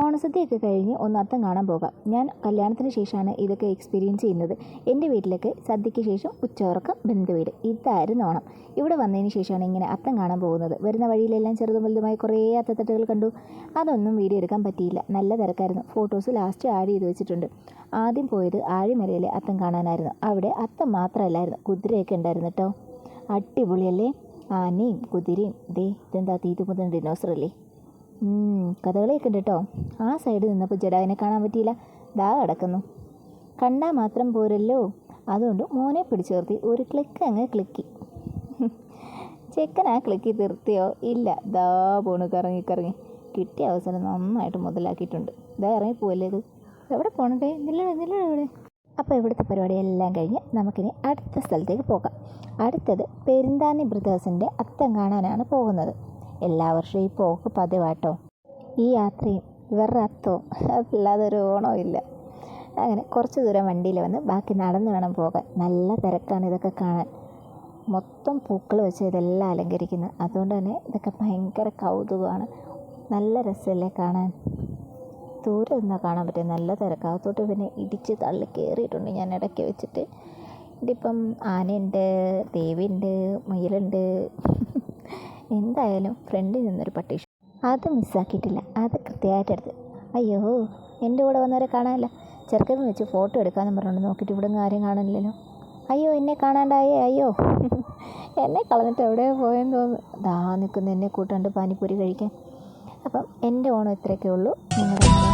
ഓണസദ്യയൊക്കെ കഴിഞ്ഞ് ഒന്ന് കാണാൻ പോകാം. ഞാൻ കല്യാണത്തിന് ശേഷമാണ് ഇതൊക്കെ എക്സ്പീരിയൻസ് ചെയ്യുന്നത്. എന്റെ വീട്ടിലൊക്കെ സദ്യയ്ക്ക് ശേഷം ഉച്ചയുറക്കം ബന്ധുവീട്. ഇതായിരുന്നു ഓണം. ഇവിടെ വന്നതിന് ശേഷമാണ് ഇങ്ങനെ അത്തം കാണാൻ പോകുന്നത്. വരുന്ന വഴിയിലെല്ലാം ചെറുതും വലുതുമായി കുറേ അത്തത്തട്ടുകൾ കണ്ടു. അതൊന്നും വീഡിയോ എടുക്കാൻ പറ്റിയില്ല. നല്ല തിരക്കായിരുന്നു. ഫോട്ടോസ് ലാസ്റ്റ് ആഡ് ചെയ്ത് വെച്ചിട്ടുണ്ട്. ആദ്യം പോയത് ആഴിമലയിലെ അത്തം കാണാനായിരുന്നു. അവിടെ അത്തം മാത്രമല്ലായിരുന്നു. കുതിരയൊക്കെ ഉണ്ടായിരുന്നു കേട്ടോ അടിപൊളിയല്ലേ? ആനയും കുതിരയും. ദേ ഇതെന്താ തീറ്റുമുതൽ ഉം, കഥകളിയൊക്കെ ഉണ്ട് കേട്ടോ ആ സൈഡ് നിന്നപ്പോൾ ജഡാവിനെ കാണാൻ പറ്റിയില്ല. ദാ കിടക്കുന്നു. കണ്ടാൽ മാത്രം പോരല്ലോ. അതുകൊണ്ട് മോനെ പിടിച്ചു നിർത്തി. ഒരു ക്ലിക്ക് അങ്ങ് ക്ലിക്കി ചെക്കൻ ആ ക്ലിക്കി തീർത്തിയോ ഇല്ല. ദാ പോണു. കറങ്ങി കറങ്ങി. കിട്ടിയ അവസരം നന്നായിട്ട് മുതലാക്കിയിട്ടുണ്ട്. ദാ ഇറങ്ങി പോവല്ലേ ഇത്? എവിടെ പോകണ്ടേ നില്ലട നില്ലട ഇവിടെ. അപ്പോൾ ഇവിടുത്തെ പരിപാടിയെല്ലാം കഴിഞ്ഞ് നമുക്കിനി അടുത്ത സ്ഥലത്തേക്ക് പോകാം. അടുത്തത് പെരിന്താനി ബ്രദേഴ്സിന്റെ അത്തം കാണാനാണ് പോകുന്നത്. എല്ലാ വർഷവും ഈ പോക്ക് പതിവാട്ടോ. ഈ യാത്രയും ഇവരുടെ അത്തോ അല്ലാതെ ഒരു ഓണവും ഇല്ല. അങ്ങനെ കുറച്ച് ദൂരം വണ്ടിയിൽ വന്ന് ബാക്കി നടന്ന് വേണം പോകാൻ. നല്ല തിരക്കാണ് ഇതൊക്കെ കാണാൻ. മൊത്തം പൂക്കൾ വെച്ച് ഇതെല്ലാം അലങ്കരിക്കുന്നത് അതുകൊണ്ട് തന്നെ ഇതൊക്കെ ഭയങ്കര കൗതുകമാണ്. നല്ല രസമല്ലേ കാണാൻ. ദൂരെ നിന്നാൽ കാണാൻ പറ്റും നല്ല തിരക്കകത്തോട്ട് പിന്നെ ഇടിച്ച് തള്ളി കയറിയിട്ടുണ്ട് ഞാൻ ഇടയ്ക്ക് വെച്ചിട്ട്. ഇതിപ്പം ആനയുണ്ട് ദേവിയുണ്ട് മുയലുണ്ട്. എന്തായാലും ഫ്രണ്ടിൽ നിന്നൊരു പട്ടി അത് മിസ്സാക്കിയിട്ടില്ല. അത് കൃത്യമായിട്ട് എടുത്ത് അയ്യോ എന്റെ കൂടെ വന്നവരെ കാണാനില്ല. ചെറുക്കൻ വെച്ച് ഫോട്ടോ എടുക്കാമെന്ന് പറഞ്ഞുകൊണ്ട് നോക്കിയിട്ട് ഇവിടെ നിന്ന് ആരും കാണാനില്ലല്ലോ അയ്യോ എന്നെ കാണാണ്ടായേ അയ്യോ. എന്നെ കളഞ്ഞിട്ട് എവിടെ പോയെന്ന് തോന്നുന്നു. ദാ നിൽക്കുന്ന എന്നെ കൂട്ടാണ്ട് പാനിപ്പൂരി കഴിക്കാൻ. അപ്പം എന്റെ ഓണം ഇത്രയൊക്കെ ഉള്ളൂ. നിങ്ങളുടെ